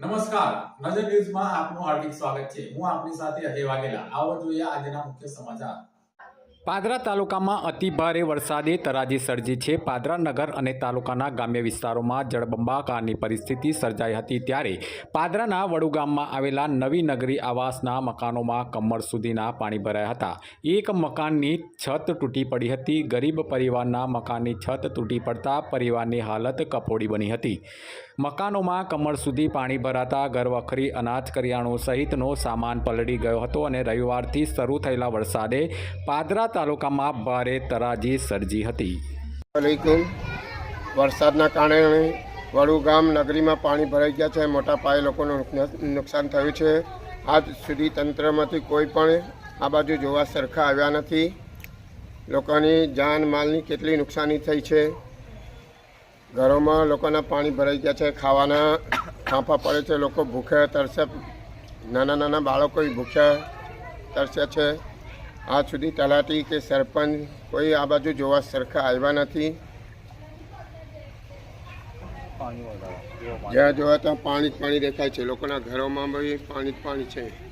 નમસ્કાર. નજર ન્યૂઝમાં આપનું હાર્દિક સ્વાગત છે. હું આપની સાથે અજય વાઘેલા. આવો જોઈએ આજના મુખ્ય સમાચાર. પાદરા તાલુકામાં અતિભારે વરસાદે તરાજી સર્જી છે. પાદરા નગર અને તાલુકાના ગ્રામ્ય વિસ્તારોમાં જળબંબાકારની પરિસ્થિતિ સર્જાઈ હતી ત્યારે પાદરાના વડુ ગામમાં આવેલા નવી નગરી આવાસના મકાનોમાં કમર સુધીના પાણી ભરાયા હતા. એક મકાનની છત તૂટી પડી હતી. ગરીબ પરિવારના મકાનની છત તૂટી પડતા પરિવારની હાલત કફોડી બની હતી. મકાનોમાં કમર સુધી પાણી ભરાતા ઘરવખરી અનાજ કરિયાણું સહિતનો સામાન પલળી ગયો હતો અને રવિવારથી શરૂ થયેલા વરસાદે પાદરા તાલુકામાં ભારે તરાજી સર્જી હતી. વરસાદના કારણે વડુ ગામ નગરીમાં પાણી ભરાઈ ગયા છે. મોટા પાયે લોકોનું નુકસાન- થયું છે. આજ સુધી તંત્રમાંથી કોઈ પણ આ બાજુ જોવા સરખા આવ્યા નથી. લોકોની જાન માલની કેટલી નુકસાની થઈ છે. ઘરોમાં લોકોના પાણી ભરાઈ ગયા છે. ખાવાના ફાંફા પડે છે. લોકો ભૂખ્યા તરસે નાના નાના બાળકો ભૂખ્યા, તરસ્યા છે. આજ સુધી તલાટી કે સરપંચ કોઈ આ બાજુ જોવા સરખા આવ્યા નથી. જ્યાં જોવા ત્યાં પાણી જ પાણી દેખાય છે. લોકોના ઘરોમાં બી પાણી જ પાણી છે.